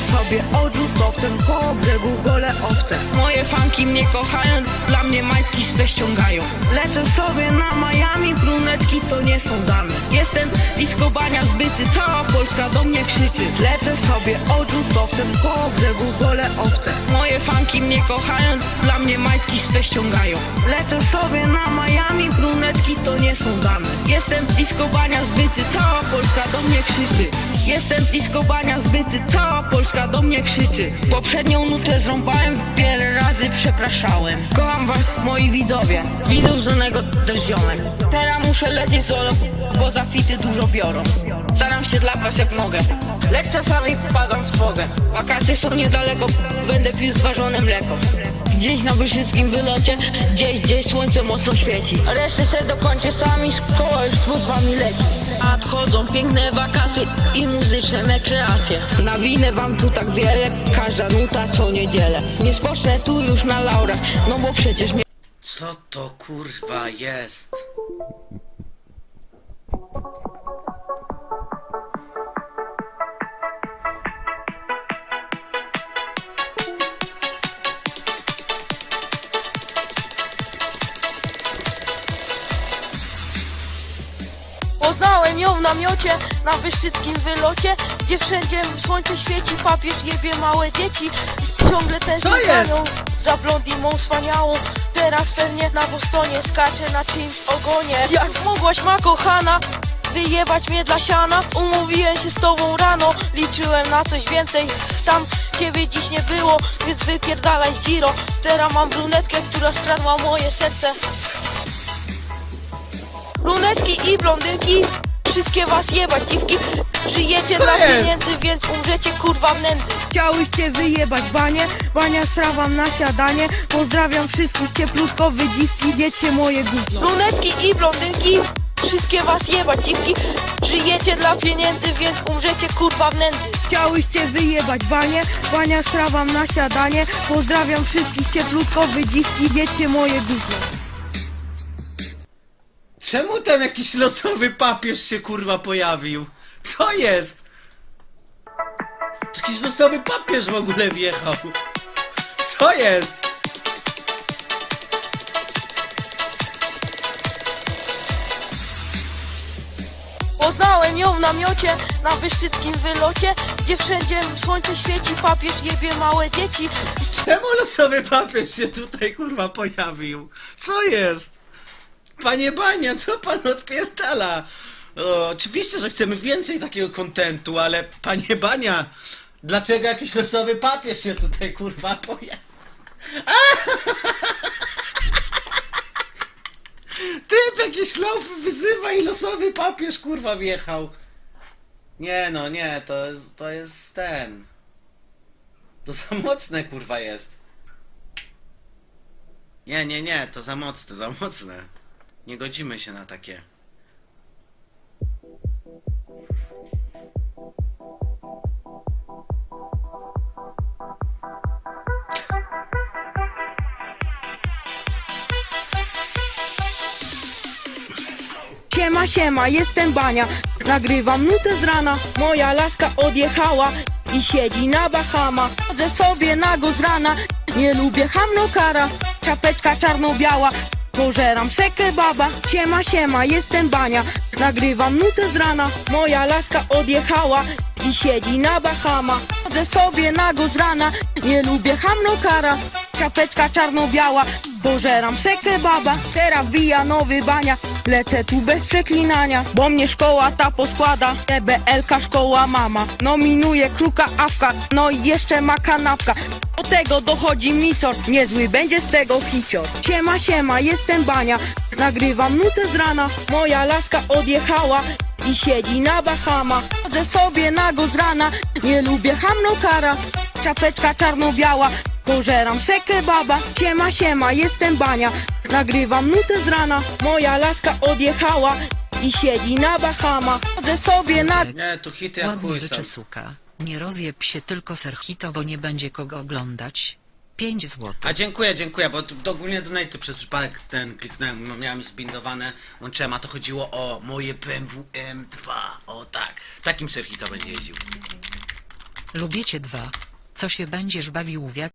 sobie odrzutowcem po brzegu gole owce. Moje fanki mnie kochają, dla mnie majtki swe ściągają. Lecę sobie na Miami, brunetki to nie są damy Jestem diskobania z bycy, cała Polska do mnie krzyczy. Lecę sobie odrzutowcem po brzegu gole owce. Moje fanki mnie kochają, dla mnie majtki swe ściągają. Lecę sobie na Miami, brunetki to nie są damy. Jestem diskobania z bycy, cała Polska do mnie krzyczy. Jestem diskobania z bycy, cała Polska do mnie krzyczy. Poprzednią nutę zrąbałem, wiele razy przepraszałem. Kocham was, moi widzowie, widzów z danego też Teraz muszę lecieć solo, bo za fity dużo biorą. Staram się dla was jak mogę, lecz czasami wpadam w trwogę. Wakacje są niedaleko, będę pił zważone mleko Gdzieś na wyszyckim wylocie, gdzieś, gdzieś słońce mocno świeci. Resztę se dokończę sami, szkoła już z wami leci. Nadchodzą piękne wakacje i muzyczne me kreacje Nawinę wam tu tak wiele, każda nuta co niedzielę. Nie spocznę tu już na laurach, no bo przecież mnie Co to kurwa jest? Poznałem ją w namiocie na wyszczyckim wylocie Gdzie wszędzie słońce świeci, papież jebie małe dzieci. Ciągle Co jest? za nią, za blondimą wspaniałą. Teraz pewnie na Bostonie skacze na czymś ogonie. Jak mogłaś ma kochana wyjebać mnie dla siana? Umówiłem się z tobą rano, liczyłem na coś więcej. Tam ciebie dziś nie było, więc wypierdalaj Giro. Teraz mam brunetkę, która skradła moje serce Brunetki i blondynki. Wszystkie was jebać dziwki. Żyjecie Co dla jest? pieniędzy, więc umrzecie kurwa w nędzy. Chciałyście wyjebać banie, bania sra wam na siadanie Pozdrawiam wszystkich cieplutko, wy dziwki, wiecie moje gówno. Brunetki i blondynki. Wszystkie was jebać dziwki. Żyjecie dla pieniędzy, więc umrzecie kurwa w nędzy. Chciałyście wyjebać banie, bania sra wam na siadanie Pozdrawiam wszystkich cieplutko, wy dziwki, wiecie moje gówno Czemu tam jakiś losowy papież się kurwa pojawił? Co jest? Jakiś losowy papież w ogóle wjechał. Co jest? Poznałem ją w namiocie na wyszczyckim wylocie Gdzie wszędzie słońce świeci, papież jebie małe dzieci Czemu losowy papież się tutaj kurwa pojawił? Co jest? Panie Bania, co pan odpierdala? O, oczywiście, że chcemy więcej takiego kontentu, ale panie Bania, dlaczego jakiś losowy papież się tutaj kurwa pojawił? Typ jakiś low wyzywa i losowy papież kurwa wjechał. Nie no, nie, to to jest ten. To za mocne kurwa jest. Nie, nie, nie, to za mocne, za mocne. Nie godzimy się na takie. Siema, siema, jestem Bania. Nagrywam nutę z rana. Moja laska odjechała I siedzi na Bahama. Chodzę sobie nago z rana. Nie lubię hamnokara. Czapeczka czarno-biała Pożeram sekę baba. Siema, siema, jestem Bania. Nagrywam nutę z rana. Moja laska odjechała I siedzi na Bahama. Chodzę sobie nago z rana. Nie lubię hamnokara Czapeczka czarno-biała Pożeram sekę baba Teraz wija nowy bania. Lecę tu bez przeklinania Bo mnie szkoła ta poskłada. TBLK szkoła mama Nominuje kruka awka No i jeszcze ma kanapka. Do tego dochodzi micor, niezły będzie z tego hicior. Siema, siema, jestem Bania Nagrywam nutę z rana. Moja laska odjechała i siedzi na Bahama. Chodzę sobie nago z rana Nie lubię hamnokara. Czapeczka czarno-biała Pożeram sekę baba Siema, siema, jestem Bania Nagrywam nutę z rana Moja laska odjechała i siedzi na Bahama Chodzę sobie na... Nie, tu hity jak Ładnie chuj są. suka. Nie rozjeb się tylko serchito, bo nie będzie kogo oglądać. 5 zł. A dziękuję, dziękuję, bo tu- ogólnie donate przez przypadek ten kliknąłem, no, miałem zbindowane, łączyłem, a to chodziło o moje BMW M2, o tak, takim serhito będzie jeździł. Lubię cię dwa. Co się będziesz bawił w jak